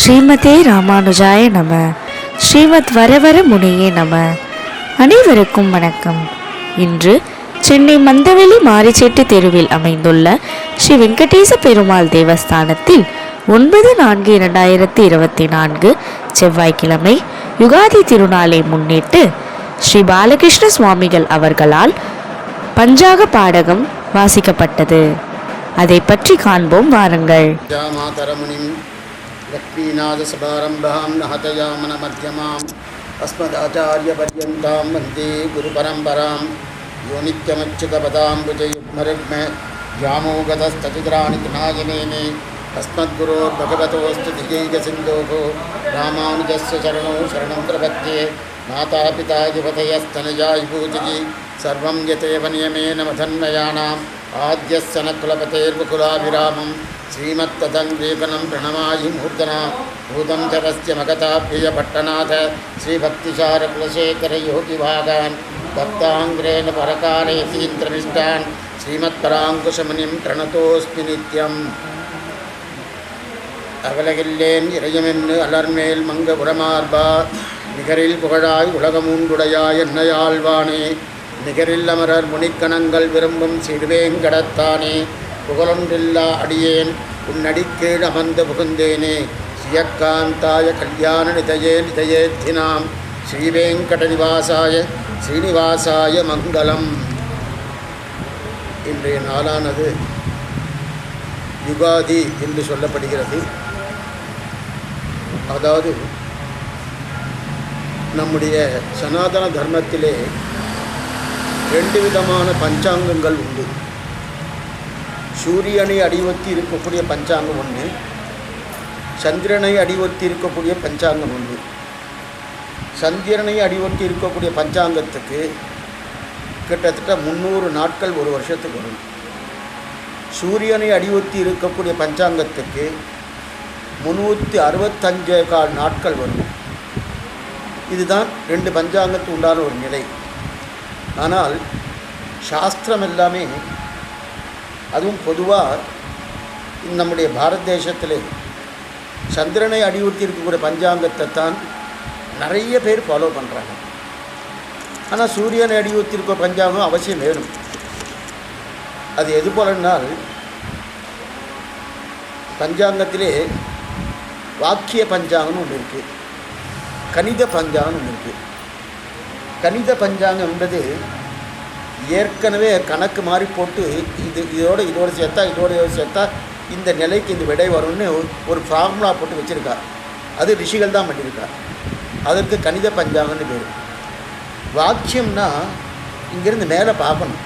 ஸ்ரீமதே ராமானுஜாய நம. ஸ்ரீமத் வரவர முனியே நம. அனைவருக்கும் வணக்கம். இன்று சென்னை மந்தவெளி மாரிச்சேட்டு தெருவில் அமைந்துள்ள ஸ்ரீ வெங்கடேச பெருமாள் தேவஸ்தானத்தில் ஒன்பது நான்கு இரண்டாயிரத்தி இருபத்தி நான்கு செவ்வாய்க்கிழமை யுகாதி திருநாளை முன்னிட்டு ஸ்ரீ பாலகிருஷ்ண சுவாமிகள் அவர்களால் பஞ்சாக பாடகம் வாசிக்கப்பட்டது. அதை பற்றி காண்போம் வாருங்கள். लक्ष्मीनाथसभारम्भां नहतयामनमध्यमाम् अस्मदाचार्यपर्यन्तां वंदे गुरुपरम्परां यो नित्यमच्युतपदाम्बुजयुग्मरुग्म व्यामोगतस्तचित्राणि नायमेने अस्मद्गुरोर्भगवतोऽस्तु दिगैकसिन्धोः रामानुजस्य चरणौ शरणं प्रपद्ये मातापिता युवतयस्तनया विभूतिः सर्वं यतेव नियमेन मधन्मयानाम् आद्यस्य न श्रीमत्तदङ्ग्रीकनं प्रणमायि मूर्धना भूतं जगस्य मगताभ्ययपट्टनाथ श्रीभक्तिसारकुलशेखरयोगिभागान् भक्ताङ्ग्रेण परकालयतीन्द्रमिष्टान् श्रीमत्पराङ्कुशमुनिं प्रणतोऽस्मि नित्यम् அகலகில்லேன் இறையமென்னு அலர்மேல் மங்க உரமார்பா நிகரில் புகழாய் உலகமூண்டுடையாய் என்னையாழ்வானே நிகரில் அமரர் முனிக்கணங்கள் விரும்பும் சிறுவேங்கடத்தானே புகழொன்றில்லா அடியேன். உன்னடிக்கீழ் அமர்ந்து புகுந்தேனே. சியக்காந்தாய கல்யாண நிதயே நிதயேத்தினாம் ஸ்ரீவேங்கடநிவாசாய ஸ்ரீனிவாசாய மங்களம். இன்றைய நாளானது யுகாதி என்று சொல்லப்படுகிறது. அதாவது நம்முடைய சனாதன தர்மத்திலே ரெண்டு விதமான பஞ்சாங்கங்கள் உண்டு. சூரியனை அடிவத்தி இருக்கக்கூடிய பஞ்சாங்கம் ஒன்று. சந்திரனை அடிவத்தி இருக்கக்கூடிய பஞ்சாங்கம் ஒன்று. சந்திரனை அடிவத்தி இருக்கக்கூடிய பஞ்சாங்கத்துக்கு கிட்டத்தட்ட முந்நூறு நாட்கள் ஒரு வருஷத்துக்கு வரும். சூரியனை அடிவத்தி இருக்கக்கூடிய பஞ்சாங்கத்துக்கு முந்நூற்றி அறுபத்தஞ்சே கால் நாட்கள் வரும். இதுதான் ரெண்டு பஞ்சாங்கத்துக்கு உண்டான ஒரு நிலை. ஆனால் சாஸ்திரம் எல்லாமே அதுவும் பொதுவாக நம்முடைய பாரத தேசத்தில் சந்திரனை அடியுறுத்தி இருக்கக்கூடிய பஞ்சாங்கத்தை தான் நிறைய பேர் ஃபாலோ பண்ணுறாங்க ஆனால் சூரியனை அடியுறுத்தி இருக்க பஞ்சாங்கம் அவசியம் வேணும். அது எது போலனால் பஞ்சாங்கத்திலே வாக்கிய பஞ்சாங்கம்னு ஒன்று இருக்குது கணித பஞ்சாங்கம் ஒன்று இருக்குது கணித பஞ்சாங்கம் என்பது ஏற்கனவே கணக்கு மாதிரி போட்டு இது இதோட இதோட சேர்த்தா இதோட இதோட சேர்த்தா இந்த நிலைக்கு இந்த விடை வரும்னு ஒரு ஃபார்முலா போட்டு வச்சுருக்கார் அது ரிஷிகள் தான் பண்ணியிருக்கார் அதற்கு கணித பஞ்சாங்கம்னு பேர். வாக்கியம்னா இங்கேருந்து மேலே பார்க்கணும்.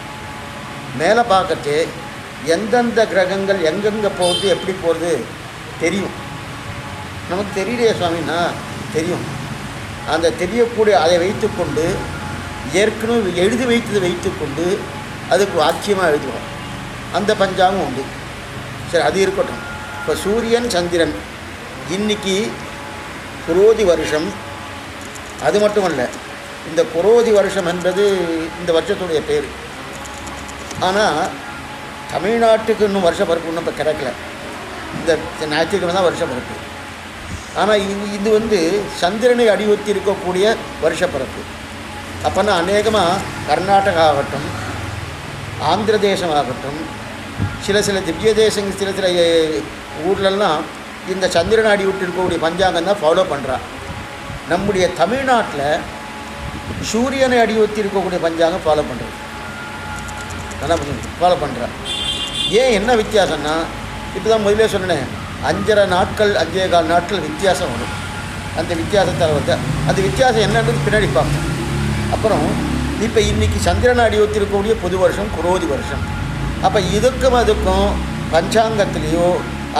மேலே பார்க்கட்டு எந்தெந்த கிரகங்கள் எங்கெங்கே போகுது எப்படி போகிறது தெரியும். நமக்கு தெரியலையே சுவாமின்னா தெரியும். அந்த தெரியக்கூடிய அதை வைத்துக்கொண்டு ஏற்கனவே எழுதி வைத்ததை வைத்துக்கொண்டு அதுக்கு வாக்கியமாக எழுதுவோம். அந்த பஞ்சாங்கம் உண்டு. சரி அது இருக்கட்டும். இப்போ சூரியன் சந்திரன் இன்னைக்கு குரோதி வருஷம். அது மட்டும் அல்ல இந்த குரோதி வருஷம் என்பது இந்த வருஷத்துடைய பேர். ஆனால் தமிழ்நாட்டுக்கு இன்னும் வருஷ பருப்பு இன்னும் இப்போ கிடைக்கல. இந்த ஞாயிற்றுக்கிழமை தான் வருஷ பருப்பு. ஆனால் இது இது வந்து சந்திரனை அடிவத்தி இருக்கக்கூடிய வருஷ பரப்பு. அப்போனா அநேகமாக கர்நாடகா ஆகட்டும் ஆந்திர தேசம் ஆகட்டும் சில சில திவ்ய தேசங்கள் சில சில ஊர்லெல்லாம் இந்த சந்திரனை அடி விட்டு இருக்கக்கூடிய பஞ்சாங்கம் தான் ஃபாலோ பண்ணுறான் நம்முடைய தமிழ்நாட்டில் சூரியனை அடி ஒத்தி இருக்கக்கூடிய பஞ்சாங்கம் ஃபாலோ பண்ணுறது நல்லா ஃபாலோ பண்ணுறான் ஏன் என்ன வித்தியாசம்னா இப்போ தான் முதலே சொன்னேன் அஞ்சரை நாட்கள் அஞ்சே கால் நாட்கள் வித்தியாசம் வரும். அந்த வித்தியாசத்தால் வந்து அந்த வித்தியாசம் என்னன்றது பின்னாடி பார்ப்போம். அப்புறம் இப்போ இன்றைக்கி சந்திரன் அடி ஒத்திருக்கக்கூடிய புது வருஷம் குரோதி வருஷம். அப்போ இதுக்கும் அதுக்கும் பஞ்சாங்கத்திலேயோ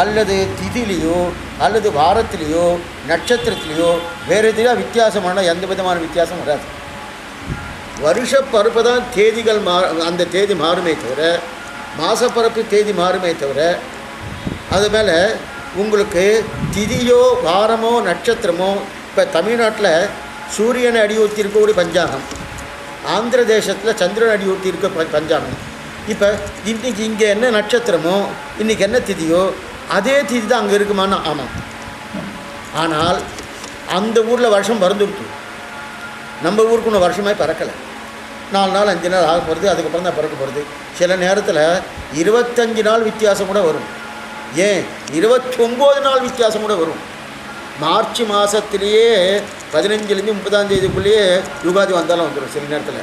அல்லது திதிலேயோ அல்லது வாரத்திலேயோ நட்சத்திரத்திலேயோ வேறு எதுலையோ வித்தியாசமான எந்த விதமான வித்தியாசம் வராது. வருஷப்பருப்பு தான் தேதிகள் மா அந்த தேதி மாறுமே தவிர மாசப்பரப்பு தேதி மாறுமே தவிர அது மேலே உங்களுக்கு திதியோ வாரமோ நட்சத்திரமோ இப்போ தமிழ்நாட்டில் சூரியனை அடியூற்றி இருக்கக்கூடிய பஞ்சாங்கம். ஆந்திர தேசத்தில் சந்திரன் அடியூற்றி இருக்க பஞ்சாங்கம். இப்போ இன்றைக்கி இங்கே என்ன நட்சத்திரமோ இன்றைக்கி என்ன திதியோ அதே திதி தான் அங்கே இருக்குமான்னு ஆமாம் ஆனால் அந்த ஊரில் வருஷம் பறந்துருக்கு நம்ம ஊருக்கு ஒன்று வருஷமே பறக்கலை. நாலு நாள் அஞ்சு நாள் ஆக போகிறது அதுக்கப்புறம் தான் பிறக்க போகிறது சில நேரத்தில் இருபத்தஞ்சு நாள் வித்தியாசம் கூட வரும். ஏன்? இருபத்தொம்போது நாள் வித்தியாசம் கூட வரும். மார்ச் மாதத்துலேயே பதினஞ்சுலேருந்து முப்பதாம் தேதிக்குள்ளேயே யுகாதி வந்தாலும் வந்துடும் சில நேரத்தில்.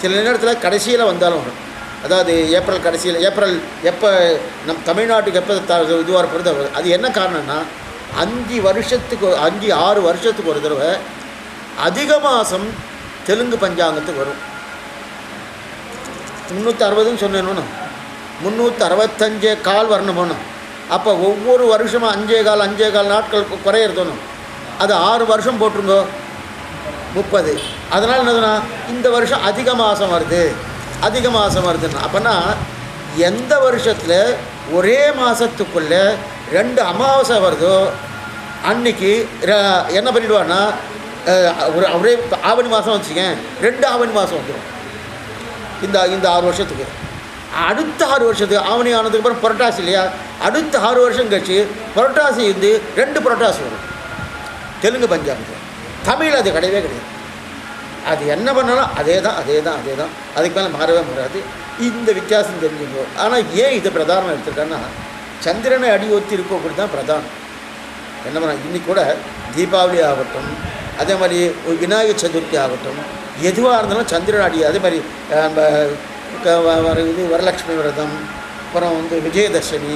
சில நேரத்தில் கடைசியில் வந்தாலும் வரும். அதாவது ஏப்ரல் கடைசியில் ஏப்ரல் எப்போ நம் தமிழ்நாட்டுக்கு எப்போ த இதுவாக போகிறது அது- என்ன காரணம்னா அஞ்சு வருஷத்துக்கு அஞ்சு ஆறு வருஷத்துக்கு ஒரு தடவை அதிக மாதம் தெலுங்கு பஞ்சாங்கத்துக்கு வரும். முந்நூற்றி அறுபதுன்னு சொன்னேன்னு முந்நூற்றி அறுபத்தஞ்சே கால் வரணும் அப்போ ஒவ்வொரு வருஷமும் அஞ்சே கால் அஞ்சே கால் நாட்கள் குறையிறதணும் அது ஆறு வருஷம் போட்டுருங்கோ. முப்பது. அதனால் என்னதுன்னா இந்த வருஷம் அதிக மாதம் வருது. அதிக மாதம் வருதுன்னா அப்போனா எந்த வருஷத்தில் ஒரே மாதத்துக்குள்ளே ரெண்டு அமாவாசை வருதோ அன்னைக்கு ர- என்ன பண்ணிடுவான்னா ஒரு ஒரே ஆவணி மாதம் வச்சுக்கேன். ரெண்டு ஆவணி மாதம் வந்துடும் இந்த இந்த ஆறு வருஷத்துக்கு. அடுத்த ஆறு வருஷத்துக்கு ஆவணி ஆனதுக்கு அப்புறம் புரட்டாசி இல்லையா? அடுத்த ஆறு வருஷம் கழிச்சு புரட்டாசி வந்து ரெண்டு புரட்டாசி வரும். தெலுங்கு பஞ்சாபத்தில் தமிழ் அது கிடையவே கிடையாது. அது என்ன பண்ணாலும் அதே தான் அதே தான் அதே தான் அதுக்கு மேலே மாறவே மாறாது. இந்த வித்தியாசம் தெரிஞ்சுக்கோ. ஆனால் ஏன் இதை பிரதானம் எடுத்துருக்கேன்னா சந்திரனை அடி ஒத்தி இருக்கக்கூடிய தான் பிரதானம். என்ன பண்ண இன்னைக்கு கூட தீபாவளி ஆகட்டும் அதே மாதிரி விநாயகர் சதுர்த்தி ஆகட்டும் எதுவாக இருந்தாலும் சந்திரன் அடி அதே மாதிரி நம்ம வர இது வரலட்சுமி விரதம் அப்புறம் வந்து விஜயதசமி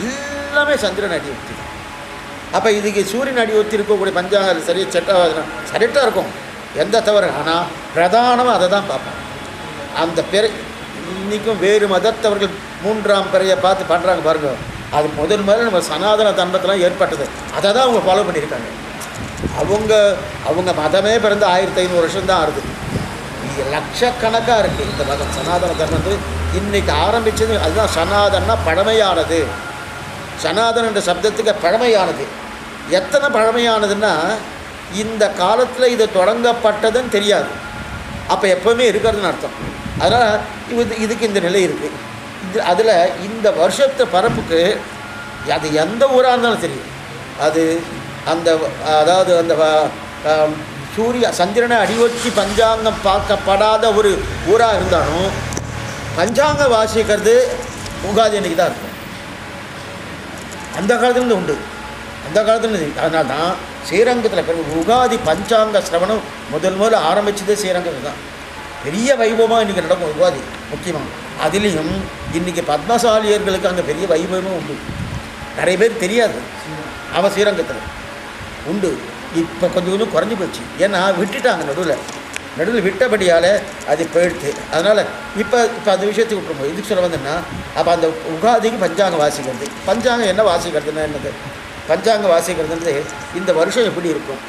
எல்லாமே சந்திரன் அடி ஒத்தி அப்போ இதுக்கு சூரியன் அடி ஒத்தி இருக்கக்கூடிய பஞ்சாங்க சரி செட்டாக சரிட்டாக இருக்கும். எந்த தவறு? ஆனால் பிரதானமாக அதை தான் பார்ப்போம். அந்த பிறை இன்றைக்கும் வேறு மதத்தவர்கள் மூன்றாம் பிறையை பார்த்து பண்ணுறாங்க பாருங்க. அது முதல் முதல்ல நம்ம சனாதன தர்மத்தில் ஏற்பட்டது. அதை தான் அவங்க ஃபாலோ பண்ணியிருக்காங்க. அவங்க அவங்க மதமே பிறந்து ஆயிரத்தி ஐநூறு வருஷம் தான் ஆகுது லட்சக்கணக்காக இருக்குது இந்த மதம். சனாதன தர்மம் வந்து ஆரம்பித்தது அதுதான் சனாதன்னா பழமையானது. சனாதன் என்ற சப்தத்துக்கு பழமையானது. எத்தனை பழமையானதுன்னா இந்த காலத்தில் இது தொடங்கப்பட்டதுன்னு தெரியாது. அப்போ எப்போவுமே இருக்கிறதுன்னு அர்த்தம். அதனால் இது இதுக்கு இந்த நிலை இருக்குது இது அதில் இந்த வருஷத்து பரப்புக்கு அது எந்த ஊராக இருந்தாலும் தெரியும் அது அந்த அதாவது அந்த சூரிய சந்திரனை அடிவச்சு பஞ்சாங்கம் பார்க்கப்படாத ஒரு ஊராக இருந்தாலும் பஞ்சாங்கம் வாசிக்கிறது உகாதி அன்னைக்கு தான் இருக்கும். அந்த காலத்துலேருந்து உண்டு. அந்த காலத்துலேருந்து அதனால தான் ஸ்ரீரங்கத்தில் பிறகு உகாதி பஞ்சாங்க சிரவணம் முதல் முதல்ல ஆரம்பித்ததே ஸ்ரீரங்கம் தான். பெரிய வைபவமாக இன்றைக்கி நடக்கும் உகாதி முக்கியமாக. அதுலேயும் இன்றைக்கி பத்மசாலியர்களுக்கு அங்கே பெரிய வைபவமும் உண்டு. நிறைய பேர் தெரியாது. அவன் ஸ்ரீரங்கத்தில் உண்டு. இப்போ கொஞ்சம் கொஞ்சம் குறைஞ்சி போச்சு. ஏன்னா விட்டுட்டாங்க நடுவில். நடுவில் விட்டபடியால் அது போயிடுச்சு அதனால் இப்போ இப்போ அந்த விஷயத்துக்கு விட்டுருவோம் இதுக்கு சொல்ல வந்தேன்னா அப்போ அந்த உகாதிக்கு பஞ்சாங்கம் வாசிக்கிறது. பஞ்சாங்கம் என்ன வாசிக்கிறதுன்னா என்னது? பஞ்சாங்கம் வாசிக்கிறதுன்றது இந்த வருஷம் எப்படி இருக்கும்?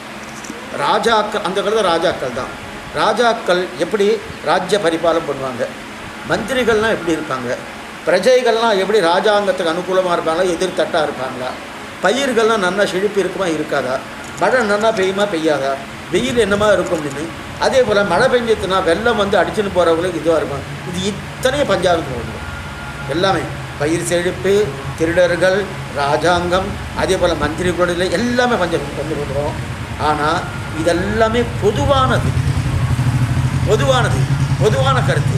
ராஜாக்கள் அந்த காலத்தில் ராஜாக்கள் தான். ராஜாக்கள் எப்படி ராஜ்ய பரிபாலனம் பண்ணுவாங்க? மந்திரிகள்லாம் எப்படி இருப்பாங்க? பிரஜைகள்லாம் எப்படி ராஜாங்கத்துக்கு அனுகூலமாக இருப்பாங்களா? எதிர்த்தட்டாக இருப்பாங்களா? பயிர்கள்லாம் நல்லா செழிப்பு இருக்குமா இருக்காதா? மழை நல்லா பெய்யுமா பெய்யாதா? வெயில் என்னமா இருக்கும் அப்படின்னு? அதே போல் மழை பெஞ்சதுன்னா வெள்ளம் வந்து அடிச்சுன்னு போகிறவங்களுக்கு இதுவாக இருக்கும். இது இத்தனையும் பஞ்சாபுக்கு வரும் எல்லாமே பயிர் செழிப்பு திருடர்கள் ராஜாங்கம் அதே போல் மந்திரி மந்திரிகளுடைய எல்லாமே பஞ்சம் வந்து கொடுக்குறோம் ஆனால் இதெல்லாமே பொதுவானது. பொதுவானது. பொதுவான கருத்து.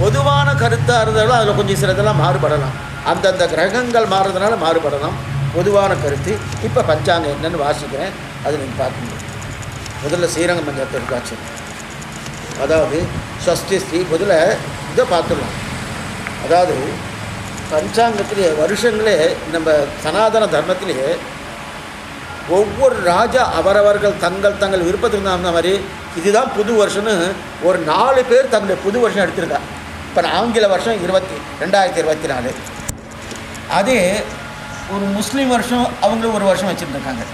பொதுவான கருத்தாக இருந்தாலும் அதில் கொஞ்சம் சிலதெல்லாம் மாறுபடலாம். அந்தந்த கிரகங்கள் மாறுறதுனால மாறுபடலாம். பொதுவான கருத்து. இப்போ பஞ்சாங்கம் என்னன்னு வாசிக்கிறேன். அது நீங்கள் பார்க்க முடியும் முதல்ல ஸ்ரீரங்கம் பஞ்சாயத்து இருக்காச்சு அதாவது சஷ்டி ஸ்ரீ முதல்ல இதை பார்த்துடலாம். அதாவது பஞ்சாங்கத்திலே வருஷங்களே நம்ம சனாதன தர்மத்திலேயே ஒவ்வொரு ராஜா அவரவர்கள் தங்கள் தங்கள் விருப்பத்துக்கு தகுந்த மாதிரி இதுதான் புது வருஷம்னு ஒரு நாலு பேர் தங்களுடைய புது வருஷம் எடுத்திருக்கா. இப்போ ஆங்கில வருஷம் இருபத்தி ரெண்டாயிரத்தி இருபத்தி நாலு. அதே ஒரு முஸ்லீம் வருஷம் அவங்களும் ஒரு வருஷம் வச்சுருந்துருக்காங்க.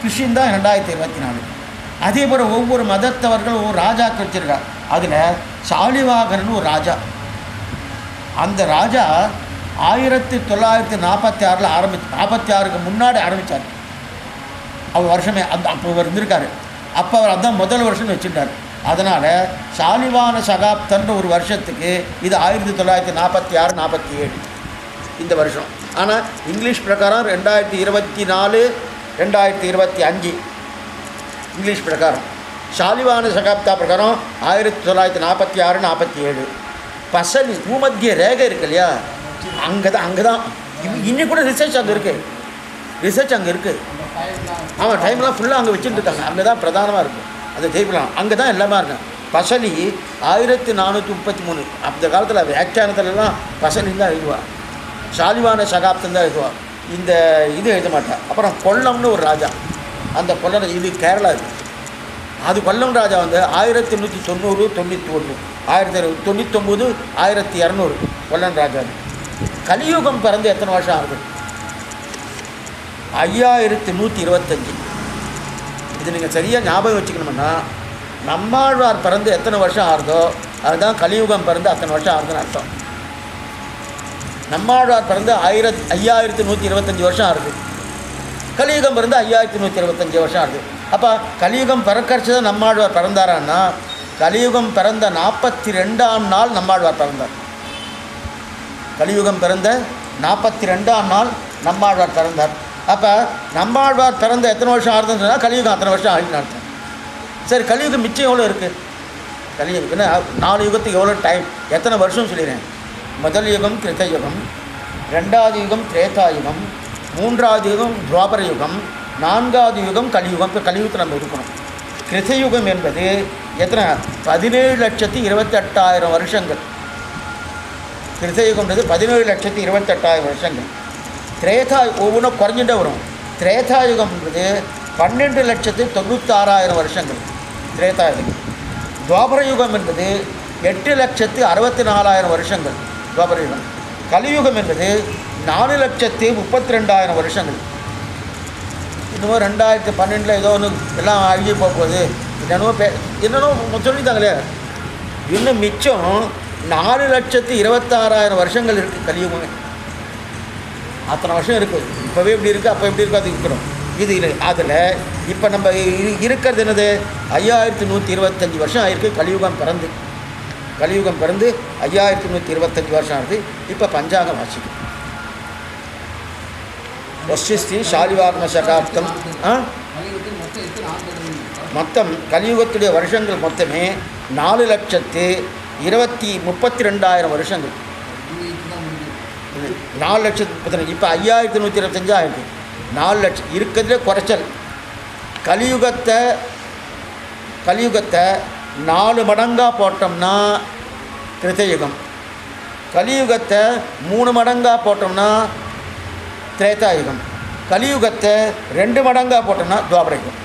கிறிஸ்டின் தான் ரெண்டாயிரத்தி இருபத்தி நாலு. அதே போல் ஒவ்வொரு மதத்தவர்கள் ஒவ்வொரு ராஜாக்கு வச்சுருக்கா. அதில் சாலிவாகர்னு ஒரு ராஜா. அந்த ராஜா ஆயிரத்தி தொள்ளாயிரத்தி நாற்பத்தி ஆறில் ஆரம்பிச்சு நாற்பத்தி ஆறுக்கு முன்னாடி ஆரம்பித்தார் அவர் வருஷமே அந்த அப்போ அவர் இருந்திருக்காரு. அப்போ அவர் அதான் முதல் வருஷம் வச்சுட்டார். அதனால் சாலிவான சகாப்தன்ற ஒரு வருஷத்துக்கு இது ஆயிரத்தி தொள்ளாயிரத்தி நாற்பத்தி ஆறு நாற்பத்தி ஏழு இந்த வருஷம். ஆனால் இங்கிலீஷ் பிரகாரம் ரெண்டாயிரத்தி இருபத்தி நாலு ரெண்டாயிரத்தி இருபத்தி அஞ்சு. இங்கிலீஷ் பிரகாரம். ஷாலிவான சகாப்தா பிரகாரம் ஆயிரத்தி தொள்ளாயிரத்தி நாற்பத்தி ஆறு நாற்பத்தி ஏழு. பசலி பூமத்திய ரேகை இருக்கு இல்லையா? அங்கே தான் அங்கே தான் இன்னும் கூட ரிசர்ச் அங்கே இருக்குது ரிசர்ச் அங்கே இருக்குது ஆமாம் டைம்லாம் ஃபுல்லாக அங்கே வச்சுட்டு இருக்காங்க. அங்கே தான் பிரதானமாக இருக்கும் அதை ஜெயிப்பலாம் அங்கே தான் எல்லாமே இருக்கும் பசலி ஆயிரத்தி நானூற்றி முப்பத்தி மூணு. அந்த காலத்தில் வியாக்கியானத்துலலாம் பசலி தான் எழுதுவாள் ஷாலிவான சகாப்தம் தான் எழுதுவா. இந்த இது எழுத மாட்டா. அப்புறம் கொல்லம்னு ஒரு ராஜா. அந்த கொல்லம் இது கேரளா இது. அது கொல்லம் ராஜா வந்து ஆயிரத்தி எண்ணூற்றி தொண்ணூறு தொண்ணூற்றி ஒன்று. ஆயிரத்தி தொண்ணூத்தொம்பது ஆயிரத்தி இரநூறு கொல்லன் ராஜா கலியுகம் பிறந்து எத்தனை வருஷம் ஆகுது? ஐயாயிரத்தி நூற்றி இருபத்தஞ்சி. இது நீங்கள் சரியாக ஞாபகம் வச்சுக்கணும்னா நம்மாழ்வார் பிறந்து எத்தனை வருஷம் ஆகுதோ அதுதான் கலியுகம் பிறந்து அத்தனை வருஷம் ஆகுதுன்னு அர்த்தம். நம்மாழ்வார் பிறந்து ஆயிரத்தி ஐயாயிரத்தி நூற்றி இருபத்தஞ்சி வருஷம் ஆகுது. கலியுகம் பிறந்து ஐயாயிரத்தி நூற்றி இருபத்தஞ்சி வருஷம் ஆகுது. அப்போ கலியுகம் பிறக்கரிச்சு தான் நம்மாழ்வார் பிறந்தாரான்னா கலியுகம் பிறந்த நாற்பத்தி ரெண்டாம் நாள் நம்மாழ்வார் பிறந்தார். கலியுகம் பிறந்த நாற்பத்தி ரெண்டாம் நாள் நம்மாழ்வார் பிறந்தார். அப்போ நம்மாழ்வார் பிறந்த எத்தனை வருஷம் ஆகுதுன்னு சொன்னால் கலியுகம் அத்தனை வருஷம் ஆகிட்டு அர்த்தம். சரி கலியுகம் மிச்சம் எவ்வளோ இருக்குது கலியுகம்னா நாலு யுகத்துக்கு எவ்வளோ டைம் எத்தனை வருஷம் சொல்லிடுறேன். முதல் யுகம் கிருத்த யுகம் ரெண்டாவது யுகம் திரேதா யுகம் மூன்றாவது யுகம் துவாபர யுகம் நான்காவது யுகம் கலியுகம் இப்போ கலியுகத்தில் நம்ம இருக்கணும் கிருத்தயுகம் என்பது எத்தனை? பதினேழு லட்சத்தி இருபத்தெட்டாயிரம் வருஷங்கள். கிருத்தயுகம்ன்றது பதினேழு லட்சத்தி இருபத்தெட்டாயிரம் வருஷங்கள். திரேதா ஒவ்வொன்றும் குறைஞ்சிட்டே வரும். திரேதா யுகம்ன்றது பன்னெண்டு லட்சத்து தொண்ணூத்தாறாயிரம் வருஷங்கள். திரேதா யுகம். துவாபர யுகம் என்பது எட்டு லட்சத்து அறுபத்தி நாலாயிரம் வருஷங்கள். துவாபர யுகம். கலியுகம் என்பது நாலு லட்சத்து முப்பத்தி ரெண்டாயிரம் வருஷங்கள். இன்னமும் ரெண்டாயிரத்தி பன்னெண்டில் ஏதோ ஒன்று எல்லாம் அழுகி போக போகுது. என்னென்னவோ பே என்னென்னோ சொல்லிட்டாங்களே. இன்னும் மிச்சம் நாலு லட்சத்து இருபத்தாறாயிரம் வருஷங்கள் இருக்குது கலியுகமே. அத்தனை வருஷம் இருக்குது இப்போவே இப்படி இருக்குது அப்போ எப்படி இருக்கோ அது இருக்கணும் இது இல்லை அதில் இப்போ நம்ம இருக்கிறது என்னது? ஐயாயிரத்தி நூற்றி இருபத்தஞ்சி வருஷம் ஆயிருக்கு கலியுகம் பிறந்து. கலியுகம் பிறந்து ஐயாயிரத்தி நூற்றி இருபத்தஞ்சி வருஷம் ஆகுது இப்போ பஞ்சாங்கம் வாசிக்கும் வசிஷ்டி ஷாலிவாத்ம சகாப்தம் ஆ? மொத்தம் கலியுகத்துடைய வருஷங்கள் மொத்தமே நாலு லட்சத்து இருபத்தி முப்பத்தி ரெண்டாயிரம் வருஷங்கள் நாலு லட்சத்து முப்பத்தஞ்சு இப்போ ஐயாயிரத்தி நூற்றி இருபத்தஞ்சு நாலு லட்சம் இருக்கிறதுலே குறைச்சல். கலியுகத்தை கலியுகத்தை நாலு மடங்காக போட்டோம்னா கிருத்தயுகம் கலியுகத்தை மூணு மடங்காக போட்டோம்னா திரேதாயுகம் கலியுகத்தை ரெண்டு மடங்காக போட்டோம்னா துவாபரயுகம்.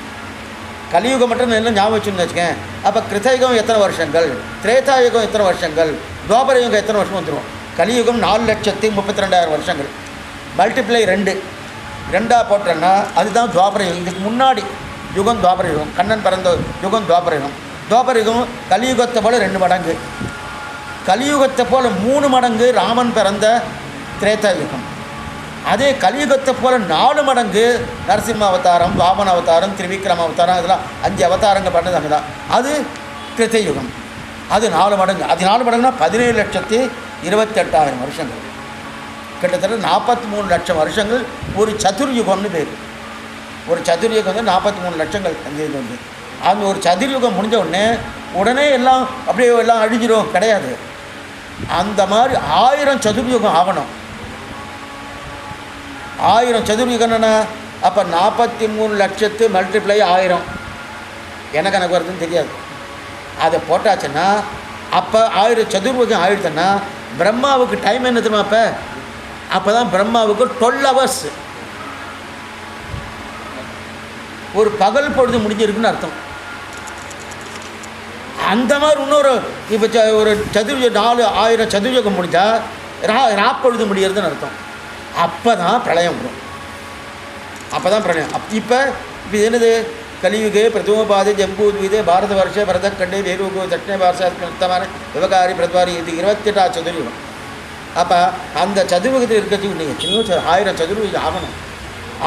கலியுகம் மட்டும் என்ன ஞாபகம் வச்சுன்னு வச்சுக்கேன். அப்போ கிருத்தயுகம் எத்தனை வருஷங்கள்? திரேதாயுகம் எத்தனை வருஷங்கள்? துவாபரயுகம் எத்தனை வருஷம் வந்துடும் கலியுகம் நாலு லட்சத்தி முப்பத்தி ரெண்டாயிரம் வருஷங்கள். மல்டிப்ளை ரெண்டு. ரெண்டாக போட்டோன்னா அதுதான் துவாபரயுகம். இதுக்கு முன்னாடி யுகம் துவாபரயுகம். கண்ணன் பிறந்த யுகம் துவாபரயுகம். தோபரிகம் கலியுகத்தை போல் ரெண்டு மடங்கு. கலியுகத்தை போல மூணு மடங்கு ராமன் பிறந்த திரேதாயுகம் அதே கலியுகத்தை போல் நாலு மடங்கு நரசிம்ம அவதாரம் வாமன் அவதாரம் திரிவிக்ரம அவதாரம் இதெல்லாம் அஞ்சு அவதாரங்கள் பண்ணது அங்கே தான். அது கிருத்தயுகம் அது நாலு மடங்கு. அது நாலு மடங்குனா பதினேழு லட்சத்தி இருபத்தெட்டாயிரம் வருஷங்கள். கிட்டத்தட்ட நாற்பத்தி மூணு லட்சம் வருஷங்கள் ஒரு சதுர்யுகம்னு பேர். ஒரு சதுர்யுகம் வந்து நாற்பத்தி மூணு லட்சங்கள் அஞ்சு இது வந்து. அந்த ஒரு சதுர்யுகம் முடிஞ்ச உடனே உடனே எல்லாம் அப்படியே எல்லாம் அழிஞ்சிரும் கிடையாது. அந்த மாதிரி ஆயிரம் சதுர்யுகம் ஆகணும். ஆயிரம் சதுர்யுகம் என்னென்னா அப்போ நாற்பத்தி மூணு லட்சத்து மல்டிப்ளை ஆயிரம். என்ன கணக்கு வருதுன்னு தெரியாது. அதை போட்டாச்சுன்னா அப்போ ஆயிரம் சதுர்வகம் ஆயிடுச்சுன்னா பிரம்மாவுக்கு டைம் என்ன தெரியுமா அப்போ? அப்போ தான் பிரம்மாவுக்கு டுவெல் ஹவர்ஸ் ஒரு பகல் பொழுது முடிஞ்சிருக்குன்னு அர்த்தம். அந்த மாதிரி இன்னொரு இப்போ ச ஒரு சதுர்ய நாலு ஆயிரம் சதுர்யுகம் முடிஞ்சால் ரா ராப்பொழுது முடியறதுன்னு அர்த்தம். அப்போ தான் பிரளயம் வரும். அப்போ தான் பிரளயம். அப் இப்போ இப்போ இது என்னது? கலியுகே ஜம்பு ஜம்பூத்வீதே பாரத வருஷ பரதக்கண்டே வேருகோ தட்சிண பாரசமான விவகாரி பிரத்வாரி இது இருபத்தெட்டா சதுர்யுகம் அப்போ அந்த சதுர்வகத்தில் இருக்கிறதுக்கு நீங்கள் சின்ன ஆயிரம் சதுர்யுகம் ஆகணும்.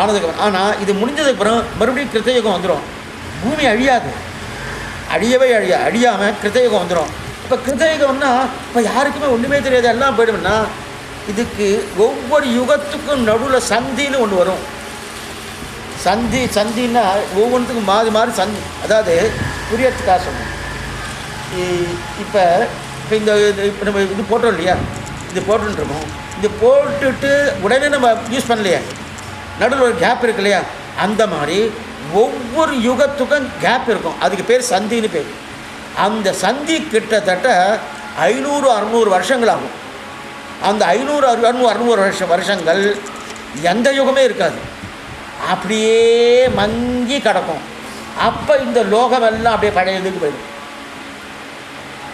ஆனதுக்கு ஆனால் இது முடிஞ்சதுக்கு அப்புறம் மறுபடியும் கிருத்தயுகம் வந்துடும் பூமி அழியாது. அழியவே அழிய அழியாமல் கிருதயுகம் வந்துடும் இப்போ கிருதயுகம்னா இப்போ யாருக்குமே ஒன்றுமே தெரியாது. எல்லாம் போயிடும்னா இதுக்கு ஒவ்வொரு யுகத்துக்கும் நடுவில் சந்தின்னு ஒன்று வரும். சந்தி சந்தின்னா ஒவ்வொன்றுத்துக்கும் மாறி மாறி சந்தி. அதாவது புரியறதுக்காக சொன்னேன் இப்போ இப்போ இந்த இப்போ நம்ம இது போட்டோம் இல்லையா? இது போட்டுருக்கோம் இது போட்டுட்டு உடனே நம்ம யூஸ் பண்ணலையே. நடுவில் ஒரு கேப் இருக்கு இல்லையா? அந்த மாதிரி ஒவ்வொரு யுகத்துக்கும் கேப் இருக்கும். அதுக்கு பேர் சந்தின்னு பேர். அந்த சந்தி கிட்டத்தட்ட ஐநூறு அறுநூறு வருஷங்கள் ஆகும் அந்த ஐநூறு அறு அறுநூறு அறுநூறு வருஷ வருஷங்கள் எந்த யுகமே இருக்காது. அப்படியே மங்கி கிடக்கும். அப்போ இந்த லோகம் எல்லாம் அப்படியே பழைய இதுக்கு போயிடும்.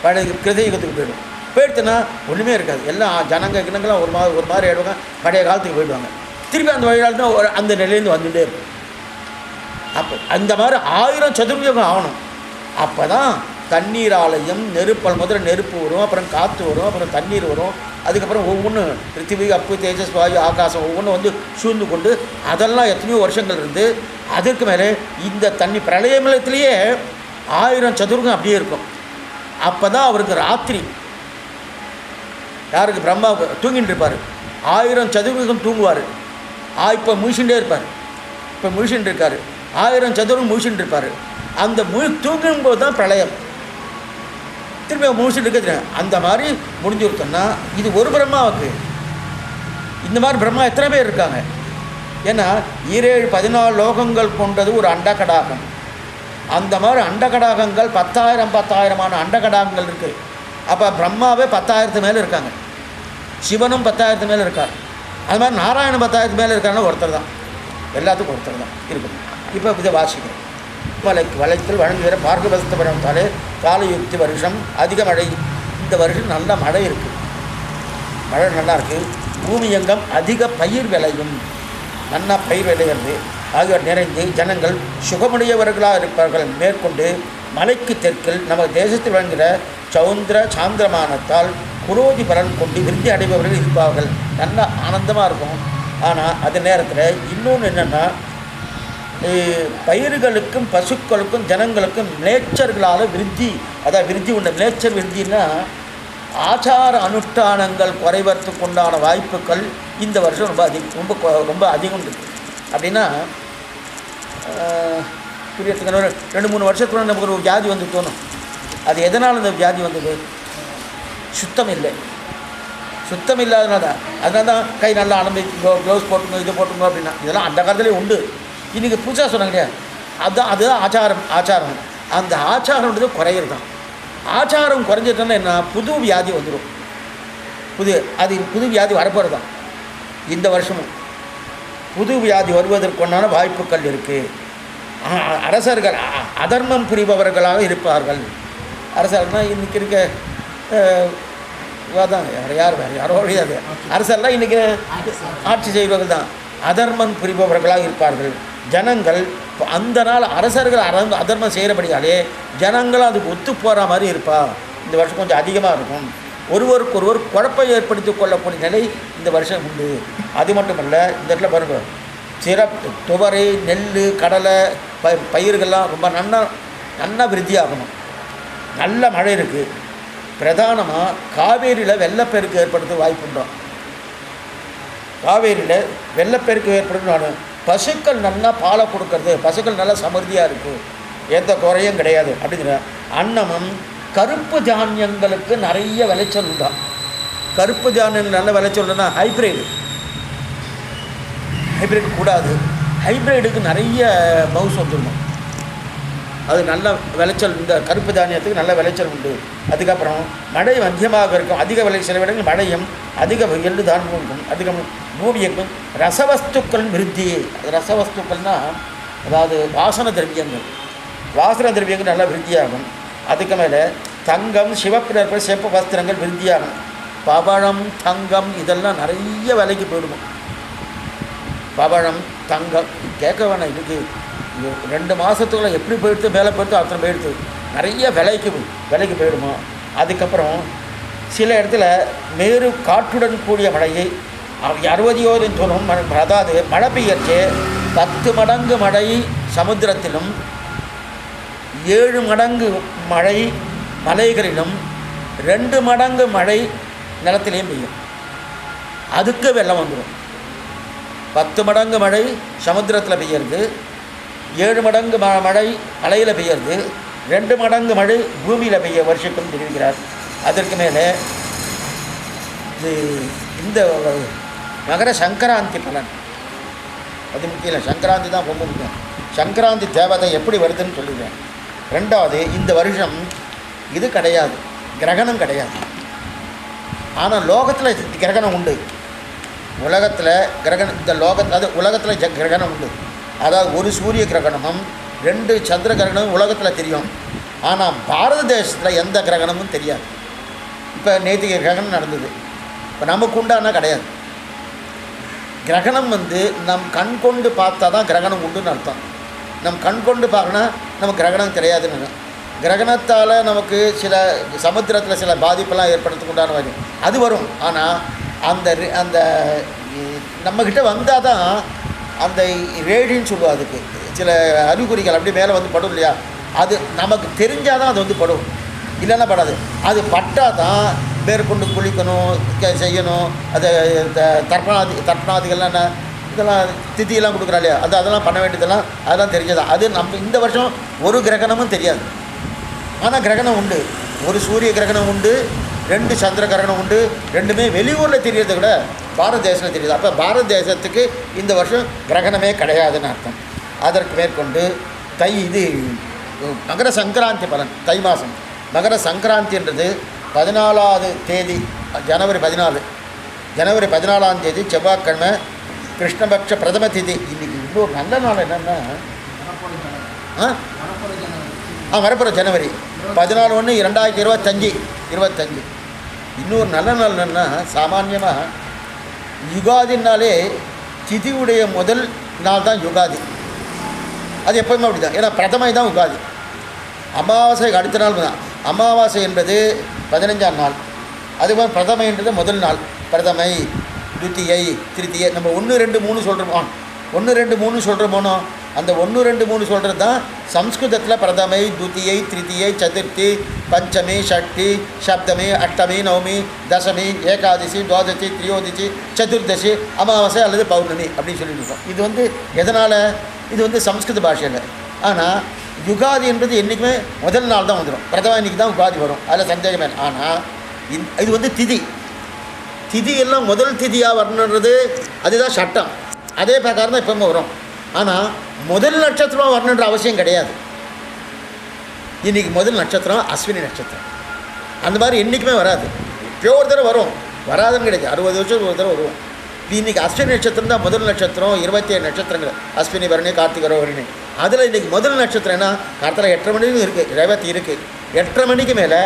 பழைய கிருதயுகத்துக்கு போயிடும். போயிடுத்துன்னா ஒன்றுமே இருக்காது. எல்லாம் ஜனங்க கிணங்கெல்லாம் ஒரு மாதிரி ஒரு மாதிரி ஆயிடுவாங்க. பழைய காலத்துக்கு போயிடுவாங்க. திருப்பி அந்த வழியால் தான் ஒரு அந்த நிலையிலேருந்து வந்துகிட்டே இருக்கும். அப்போ அந்த மாதிரி ஆயிரம் சதுர்யுகம் ஆகணும். அப்போ தான் தண்ணீர் ஆலயம் நெருப்பல் முதல்ல நெருப்பு வரும் அப்புறம் காற்று வரும் அப்புறம் தண்ணீர் வரும். அதுக்கப்புறம் ஒவ்வொன்றும் பிருத்திவி அப்பு தேஜஸ் வாயு ஆகாசம் ஒவ்வொன்றும் வந்து சூழ்ந்து கொண்டு அதெல்லாம் எத்தனையோ வருஷங்கள் இருந்து அதற்கு மேலே இந்த தண்ணி பிரளயமலத்திலேயே ஆயிரம் சதுர்கம் அப்படியே இருக்கும். அப்போ தான் அவருக்கு ராத்திரி. யாருக்கு? பிரம்மா தூங்கிட்டு இருப்பார். ஆயிரம் சதுர்கம் தூங்குவார். ஆ இப்போ முழிச்சுட்டே இருப்பார். இப்போ முழிச்சுட்டு இருக்கார். ஆயிரம் சதுரம் முழிச்சுட்டு இருப்பார் அந்த முழி தூங்கும்போது தான் பிரளயம். திரும்பி அவன் முழிச்சுட்டு இருக்கிறது அந்த மாதிரி முடிஞ்சுருத்தோன்னா இது ஒரு பிரம்மாவுக்கு. இந்த மாதிரி பிரம்மா எத்தனை பேர் இருக்காங்க? ஏன்னா ஈரேழு பதினாலு லோகங்கள் கொண்டது ஒரு அண்டகடாகம் அந்த மாதிரி அண்டகடாகங்கள் பத்தாயிரம் பத்தாயிரமான அண்டகடாகங்கள் இருக்குது அப்போ பிரம்மாவே பத்தாயிரத்து மேலே இருக்காங்க. சிவனும் பத்தாயிரத்து மேலே இருக்கார். அது மாதிரி நாராயணன் பத்தாயிரத்து மேலே இருக்காருன்னா ஒருத்தர் தான். எல்லாத்துக்கும் ஒருத்தர் தான். இருக்கும் இப்போ இதை வாசிக்கிறோம். வலை வளைத்தில் வழங்குகிற தலை காலயுக்தி வருஷம் அதிக மழை. இந்த வருஷம் நல்ல மழை இருக்குது மழை நல்லா இருக்குது பூமி எங்கம் அதிக பயிர் விளையும். நல்லா பயிர் விளையிறது. ஆகியோர் நிறைந்து ஜனங்கள் சுகமுடையவர்களாக இருப்பார்கள். மேற்கொண்டு மலைக்கு தெற்கில் நம்ம தேசத்தில் வழங்குகிற சௌந்திர சாந்திரமானத்தால் குரோதி பலன் கொண்டு விருந்தி அடைபவர்கள் இருப்பார்கள். நல்லா ஆனந்தமாக இருக்கும். ஆனால் அதே நேரத்தில் இன்னொன்று என்னென்னா பயிர்களுக்கும் பசுக்களுக்கும் ஜனங்களுக்கும் நேச்சர்களால் விருத்தி அதாவது விருத்தி உண்ட. நேச்சர் விருத்தின்னா ஆச்சார அனுஷ்டானங்கள் குறைவதற்கு உண்டான வாய்ப்புகள் இந்த வருஷம் ரொம்ப அதிகம் ரொம்ப ரொம்ப அதிகம் இருக்குது அப்படின்னா புரியறதுக்கு ரெண்டு மூணு வருஷத்துல நமக்கு ஒரு வியாதி வந்து தோணும். அது எதனால் அந்த வியாதி வந்தது? சுத்தம் இல்லை. சுத்தம் இல்லாதனால தான். அதனால தான் கை நல்லா அலம்பி க்ளவுஸ் போட்டுங்க இது போட்டுங்க அப்படின்னா இதெல்லாம் அந்த காலத்துலேயே உண்டு. இன்றைக்கி புதுசாக சொன்னாங்க இல்லையா? அதுதான் அதுதான் ஆச்சாரம் ஆச்சாரம். அந்த ஆச்சாரம்ன்றது குறையிறது தான். ஆச்சாரம் குறைஞ்சிட்டோன்னா என்ன? புது வியாதி வந்துடும் புது அது புது வியாதி வரப்போகிறது தான். இந்த வருஷமும். புது வியாதி வருவதற்குண்டான வாய்ப்புகள் இருக்குது அரசர்கள் அதர்மம் புரிபவர்களாக இருப்பார்கள். அரசர்னால் இன்றைக்கி இருக்க அஹ், வேறு யார் யார் வேறு யாரோ கிடையாது அரசர்லாம் இன்றைக்கி ஆட்சி செய்பவர்கள் தான். அதர்மம் புரிபவர்களாக இருப்பார்கள். ஜனங்கள் அந்த நாள் அரசர்கள் அற அதர்மம் செய்கிறபடியாலே ஜனங்களும் அதுக்கு ஒத்து போகிற மாதிரி இருப்பா. இந்த வருஷம் கொஞ்சம் அதிகமாக இருக்கும். ஒருவருக்கு ஒருவர் குழப்பம் ஏற்படுத்தி கொள்ளக்கூடிய நிலை இந்த வருஷம் உண்டு. அது மட்டுமல்ல இந்த இடத்துல பாருங்க. சிறப்பு துவரை நெல் கடலை ப பயிர்கள்லாம் ரொம்ப நல்லா நல்லா விருத்தியாகணும். நல்ல மழை இருக்குது பிரதானமாக காவேரியில் வெள்ளப்பெருக்கு ஏற்படுத்த வாய்ப்புண்டோம் காவேரியில் வெள்ளப்பெருக்கு ஏற்படுத்தினாலும் பசுக்கள் நல்லா பாலை கொடுக்கறது பசுக்கள் நல்லா சமர்த்தியாக இருக்குது எந்த குறையும் கிடையாது. அப்படிங்கிற அன்னமும் கருப்பு தானியங்களுக்கு நிறைய விளைச்சல் உண்டாம் கருப்பு தானியங்கள் நல்ல விளைச்சல்னா ஹைப்ரிடு ஹைப்ரிட் கூடாது. ஹைப்ரிடுக்கு நிறைய மவுஸ் வந்துடணும் அது நல்ல விளைச்சல் இந்த கருப்பு தானியத்துக்கு நல்ல விளைச்சல் உண்டு. அதுக்கப்புறம் மழை அதிகமாக இருக்கும். அதிக விளை சில இடங்கள் மழையும் அதிக எள்ளு தானியம் இருக்கும் அதிகம் பூமியக்கும் ரசவஸ்துக்கள் விருத்தி. ரசவஸ்துக்கள்னால் ரசவஸ்துக்கள்னா அதாவது வாசன திரவியங்கள். வாசன திரவியங்கள் நல்லா விருத்தியாகும். அதுக்கு மேலே தங்கம் சிவப்பு நிறப்ப சிவப்பு வஸ்திரங்கள் விருத்தியாகும். பவழம் தங்கம் இதெல்லாம் நிறைய விலைக்கு போயிடுவோம் பவழம் தங்கம். கேட்க வேணாம் இதுக்கு. இது ரெண்டு மாதத்துக்குள்ள எப்படி போயிடுத்து மேலே போயிடுத்து அத்தனை போயிடுத்து. நிறைய விலைக்கு விலைக்கு போயிடுமா. அதுக்கப்புறம் சில இடத்துல மேறு காற்றுடன் கூடிய மழையை அறுபதியோரின் தூரம் ம- அதாவது மழை பெய்யற்று பத்து மடங்கு மழை சமுத்திரத்திலும் ஏழு மடங்கு மழை மலைகளிலும் ரெண்டு மடங்கு மழை நிலத்திலையும் பெய்யும். அதுக்கு வெள்ளம் வந்துடும் பத்து மடங்கு மழை சமுத்திரத்தில் பெய்யறது. ஏழு மடங்கு ம மழை மலையில் பெய்யறது. ரெண்டு மடங்கு மழை பூமியில் பெய்ய வருஷத்தும் தெரிவிக்கிறார். அதற்கு மேலே இது இந்த மகர சங்கராந்தி பலன். அது முக்கியம் இல்லை. சங்கராந்தி தான் ரொம்ப முக்கியம். சங்கராந்தி தேவதை எப்படி வருதுன்னு சொல்லிடுவேன் ரெண்டாவது இந்த வருஷம் இது கிடையாது. கிரகணம் கிடையாது. ஆனால் லோகத்தில் கிரகணம் உண்டு. உலகத்தில் கிரகணம் இந்த லோகத்தில் அது உலகத்தில் ஜ கிரகணம் உண்டு. அதாவது ஒரு சூரிய கிரகணமும் ரெண்டு சந்திர கிரகணமும் உலகத்தில் தெரியும். ஆனால் பாரத தேசத்தில் எந்த கிரகணமும் தெரியாது. இப்போ நேத்திக கிரகணம் நடந்தது. இப்போ நமக்கு உண்டானா கிடையாது. கிரகணம் வந்து நம் கண் கொண்டு பார்த்தா தான் கிரகணம் உண்டுன்னு அர்த்தம். நம் கண் கொண்டு பார்க்கணும் நமக்கு கிரகணம் தெரியாதுன்னு கிரகணத்தால் நமக்கு சில சமுத்திரத்தில் சில பாதிப்பெல்லாம் ஏற்படுறதுக்கு உண்டான வரும் அது வரும். ஆனால் அந்த ரி- அந்த நம்மக்கிட்ட வந்தால் தான் அந்த ரேடின்னு சொல்லுவோம் அதுக்கு. சில அறிகுறிகள் அப்படியே மேலே வந்து படும் இல்லையா? அது நமக்கு தெரிஞ்சால் தான் அது வந்து படும். இல்லைன்னா படாது. அது பட்டால் தான் மேற்கொண்டு குளிக்கணும் செய்யணும். அது தர்ப்பணாதி தர்ப்பணாதிகள்லாம் என்ன? இதெல்லாம் திதியெல்லாம் கொடுக்குறா இல்லையா? அது அதெல்லாம் பண்ண வேண்டியதெல்லாம் அதெல்லாம் தெரிஞ்சதான். அது நம்ம இந்த வருஷம் ஒரு கிரகணமும் தெரியாது. ஆனால் கிரகணம் உண்டு. ஒரு சூரிய கிரகணம் உண்டு. ரெண்டு சந்திரகரணம் உண்டு. ரெண்டுமே வெளியூரில் தெரியறதை விட பாரத தேசத்தில் தெரியுது. அப்போ பாரத தேசத்துக்கு இந்த வருஷம் கிரகணமே கிடையாதுன்னு அர்த்தம். அதற்கு மேற்கொண்டு தை இது மகர சங்கராந்தி பலன் தை மாதம் மகர சங்கராந்தின்றது பதினாலாவது தேதி ஜனவரி பதினாலு. ஜனவரி பதினாலாம் தேதி செவ்வாய்க்கிழமை கிருஷ்ணபக்ஷ பிரதம திதி. இன்றைக்கி இன்னொரு நல்ல நாள் என்னென்னா ஜனவரி ஆ? ஆ வரப்போகிற ஜனவரி. பதினாலு ஒன்று இரண்டாயிரத்தி இருபத்தஞ்சி இருபத்தஞ்சி. இன்னொரு நல்ல நாள் என்னன்னா சாமான்யமாக யுகாதினாலே திதியுடைய முதல் நாள் தான் யுகாதி. அது எப்போயுமே அப்படி தான் ஏன்னா பிரதமை தான் உகாதி அமாவாசைக்கு அடுத்த நாள் தான். அமாவாசை என்பது பதினஞ்சாம் நாள். அதுபோல் பிரதமைன்றது முதல் நாள். பிரதமை துத்தியை திருத்தியை நம்ம ஒன்று ரெண்டு மூணு சொல்கிறோமோ ஒன்று ரெண்டு மூணு சொல்கிறோமோனோ அந்த ஒன்று ரெண்டு மூணு சொல்கிறது தான் சம்ஸ்கிருதத்தில் பிரதமை துத்தியை திருத்தியை சதுர்த்தி பஞ்சமி ஷட்டி சப்தமி அஷ்டமி நவமி தசமி ஏகாதசி துவாதசி திரியோதசி சதுர்தசி அமாவாசை அல்லது பௌர்ணமி அப்படின்னு சொல்லிட்டு இருக்கோம். இது வந்து எதனால்? இது வந்து சம்ஸ்கிருத பாஷையில். ஆனால் யுகாதி என்பது என்றைக்குமே முதல் நாள் தான் வந்துடும் பிரதம இன்னைக்கு தான் உகாதி வரும். அதில் சந்தேகமே ஆனால் இது வந்து திதி. திதி எல்லாம் முதல் திதியாக வரணுன்றது அதுதான் சட்டம். அதே பிரகாரம் தான் எப்பவுமே வரும். ஆனால் முதல் நட்சத்திரம் வரணுன்ற அவசியம் கிடையாது. இன்னைக்கு முதல் நட்சத்திரம் அஸ்வினி நட்சத்திரம். அந்த மாதிரி என்றைக்குமே வராது. எப்பயோ ஒரு தடவை வரும். வராதுன்னு கிடையாது. அறுபது வருஷம் ஒரு தடவை வரும் இன்றைக்கி இன்னைக்கு அஸ்வினி நட்சத்திரம் தான் முதல் நட்சத்திரம் இருபத்தி ஏழு நட்சத்திரங்கள். அஸ்வினி வரணி கார்த்திகை ரோஹிணி அதில் இன்னைக்கு முதல் நட்சத்திரம் என்ன? கார்த்திகை எட்டரை மணிக்கும் இருக்குது ரேவதி இருக்குது எட்டரை மணிக்கு மேலே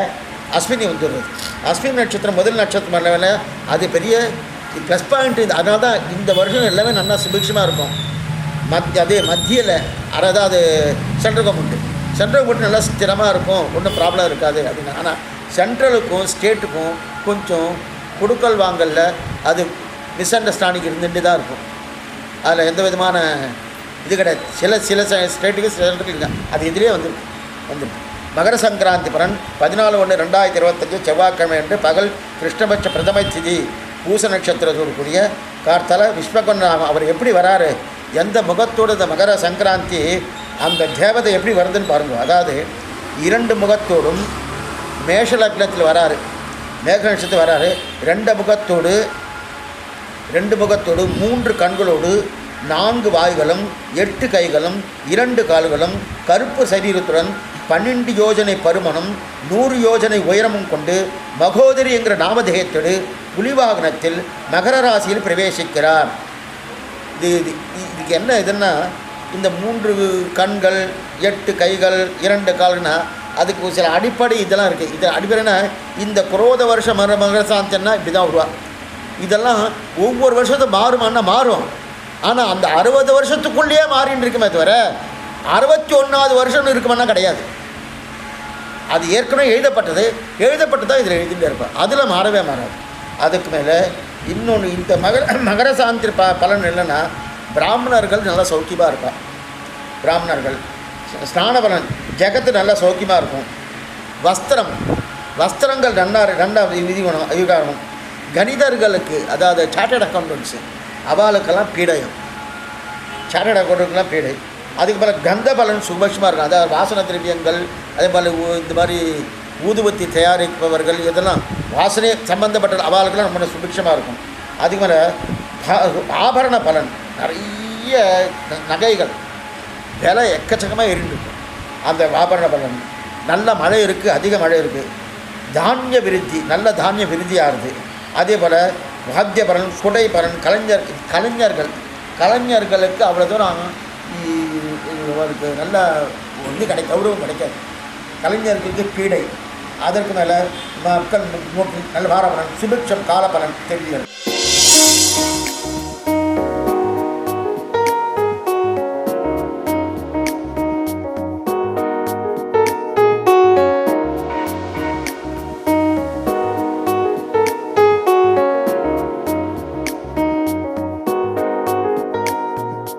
அஸ்வினி வந்துடுறது அஸ்வினி நட்சத்திரம் முதல் நட்சத்திரம் மேலே அது பெரிய ப்ளஸ் பாயிண்ட் இது. அதனால தான் இந்த வருஷம் எல்லாமே நல்லா சுபிக்ஷமாக இருக்கும். மத் அதே மத்தியில் அதாவது சென்ட்ரல் கவர்மெண்ட்டு சென்ட்ரல் கவர்மெண்ட் நல்லா ஸ்திரமாக இருக்கும். ஒன்றும் ப்ராப்ளம் இருக்காது அப்படின்னு. ஆனால் சென்ட்ரலுக்கும் ஸ்டேட்டுக்கும் கொஞ்சம் கொடுக்கல் வாங்கலில் அது மிஸ் அண்டர்ஸ்டாண்டிங் இருந்துட்டு தான் இருக்கும். அதில் எந்த விதமான இது கிடையாது. சில சில ஸ்டேட்டுக்கு சில இல்லை. அது எதிரே வந்து வந்துடும் மகர சங்கராந்தி பலன் பதினாலு ஒன்று ரெண்டாயிரத்தி இருபத்தஞ்சு செவ்வாய்க்கிழமை அன்று பகல் கிருஷ்ணபட்ச பிரதம திதி பூச நட்சத்திரத்தோடு கூடிய கார்த்தால விஸ்வகன் அவர் எப்படி வராரு? எந்த முகத்தோடு இந்த மகர சங்கராந்தி அந்த தேவதை எப்படி வருதுன்னு பாருங்கள் அதாவது இரண்டு முகத்தோடும் மேஷ லக்னத்தில் வராரு. மேக நட்சத்திரத்தில் வராரு. ரெண்டு முகத்தோடு ரெண்டு முகத்தோடு மூன்று கண்களோடு நான்கு வாய்களும் எட்டு கைகளும் இரண்டு கால்களும் கருப்பு சரீரத்துடன் பன்னெண்டு யோஜனை பருமனும் நூறு யோஜனை உயரமும் கொண்டு மகோதரி என்கிற நாமதேயத்தோடு புலிவாகனத்தில் மகர ராசியில் பிரவேசிக்கிறார். இது இதுக்கு என்ன இதுன்னா இந்த மூன்று கண்கள் எட்டு கைகள் இரண்டு கால்னா அதுக்கு சில அடிப்படை இதெல்லாம் இருக்குது இது அடிப்படைனா இந்த குரோத வருஷம் மர மகரசாந்தின்னா இப்படி தான் உருவா இதெல்லாம் ஒவ்வொரு வருஷத்தும் மாறுமான்னா மாறும். ஆனால் அந்த அறுபது வருஷத்துக்குள்ளேயே மாறின்னு இருக்குமே தவிர அறுபத்தி ஒன்றாவது வருஷம்னு இருக்குமானா கிடையாது. அது ஏற்கனவே எழுதப்பட்டது. எழுதப்பட்டு தான் இதில் எழுதிட்டு இருப்பேன் அதில் மாறவே மாறாது. அதுக்கு மேலே இன்னொன்று இந்த மகர மகர சாந்தி ப பலன் இல்லைன்னா பிராமணர்கள் நல்லா சௌக்கியமாக இருப்பான் பிராமணர்கள். ஸ்நானபலன். ஜெகத்து நல்லா சௌக்கியமாக இருக்கும். வஸ்திரம். வஸ்திரங்கள் ரெண்டா ரெண்டாவது விதி வேணும் கணிதர்களுக்கு அதாவது சார்ட்டர்ட் அக்கௌண்டன்ஸு அவளுக்கெல்லாம் பீடயம். சார்ட்டர்ட் கொடுக்கலாம் பீடை அதுக்கு மேலே கந்த பலன் இருக்கும். அதாவது வாசன திரவியங்கள் அதே மாதிரி ஊ- இந்த மாதிரி ஊதுபத்தி தயாரிப்பவர்கள் இதெல்லாம் வாசனை சம்மந்தப்பட்ட அவளுக்கெல்லாம் ரொம்ப சுபிக்ஷமாக இருக்கும். அதுக்கு மேலே ஆபரண பலன். நிறைய நகைகள். விலை எக்கச்சக்கமாக இருந்துருக்கும் அந்த ஆபரண பலன். நல்ல மழை இருக்குது அதிக மழை இருக்குது தானிய விருத்தி நல்ல தானிய விருத்தி ஆகுது அதே போல் வாத்திய பலன் குடை பலன் கலைஞர் கலைஞர்கள் கலைஞர்களுக்கு அவ்வளோ தூரம் அவருக்கு நல்ல ஒன்று கிடை கௌரவம் கிடைக்காது. கலைஞர்களுக்கு பீடை. அதற்கு மேலே மக்கள் நல்ல வார பலன் சுபிக்ஷம் கால பலன் தெரிகிறது.